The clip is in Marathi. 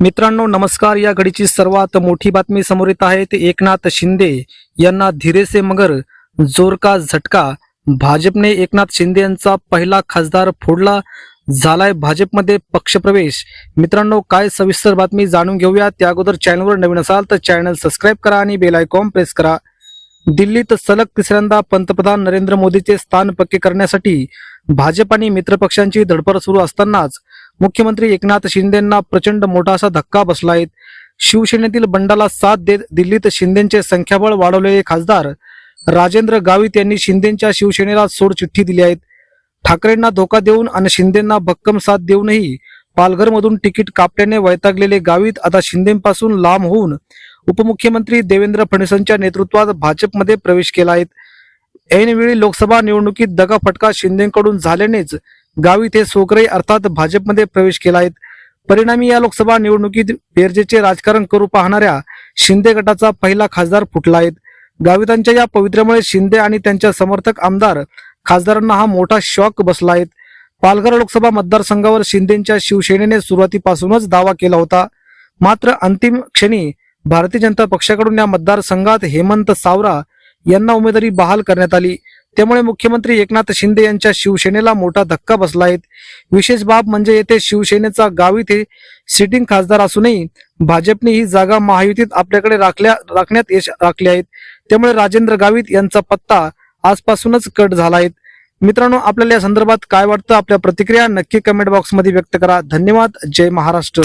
मित्रांनो नमस्कार. या घडीची सर्वात मोठी बातमी समोर येत आहे. ते एकनाथ शिंदे यांना धीरेसे मगर जोरका झटका. भाजपने एकनाथ शिंदे यांचा पहिला खासदार फोडला. झालाय भाजपमध्ये पक्षप्रवेश. मित्रांनो काय सविस्तर बातमी जाणून घेऊया. त्या अगोदर चॅनलवर नवीन असाल तर चॅनल सबस्क्राईब करा आणि बेल आयकॉन प्रेस करा. दिल्लीत सलग तिसऱ्यांदा पंतप्रधान नरेंद्र मोदीचे स्थान पक्के करण्यासाठी भाजप आणि मित्रपक्षांची धडपड सुरू असतानाच मुख्यमंत्री एकनाथ शिंदेंना प्रचंड मोठा असा धक्का बसला आहे शिवसेनेतील बंडाला साथ देत दिल्लीत शिंदेचे संख्याबळ वाढवलेले खासदार राजेंद्र गावित यांनी शिंदेच्या शिवसेनेला सोड चिठ्ठी दिली आहेत. ठाकरेंना धोका देऊन आणि शिंदेंना भक्कम साथ देऊनही पालघरमधून तिकीट कापल्याने वैतागलेले गावित आता शिंदेपासून लांब होऊन उपमुख्यमंत्री देवेंद्र फडणवीसांच्या नेतृत्वात भाजपमध्ये प्रवेश केला आहे. ऐनवेळी लोकसभा निवडणुकीत दगाफटका शिंदेकडून झाल्यानेच गावी हे सोकरे अर्थात भाजपमध्ये प्रवेश केला आहेत परिणामी या लोकसभा निवडणुकीत बेरजेचे राजकारण करू पाहणाऱ्या शिंदे गटाचा पहिला खासदार फुटला आहे. गावितांच्या या पवित्र्यामुळे शिंदे आणि त्यांच्या समर्थक आमदार खासदारांना हा मोठा शॉक बसला आहे. पालघर लोकसभा मतदारसंघावर शिंदेच्या शिवसेनेने सुरुवातीपासूनच दावा केला होता. मात्र अंतिम क्षणी भारतीय जनता पक्षाकडून या मतदारसंघात हेमंत सावरा यांना उमेदवारी बहाल करण्यात आली. त्यामुळे मुख्यमंत्री एकनाथ शिंदे यांच्या शिवसेनेला मोठा धक्का बसला आहे विशेष बाब म्हणजे येथे शिवसेनेचा गावित हे सिटिंग खासदार असूनही भाजपने ही जागा महायुतीत आपल्याकडे राखल्या राखण्यात यश राखले आहेत. त्यामुळे राजेंद्र गावित यांचा पत्ता आजपासूनच कट झाला आहे मित्रांनो आपल्याला या संदर्भात काय वाटतं? आपल्या प्रतिक्रिया नक्की कमेंट बॉक्समध्ये व्यक्त करा. धन्यवाद. जय महाराष्ट्र.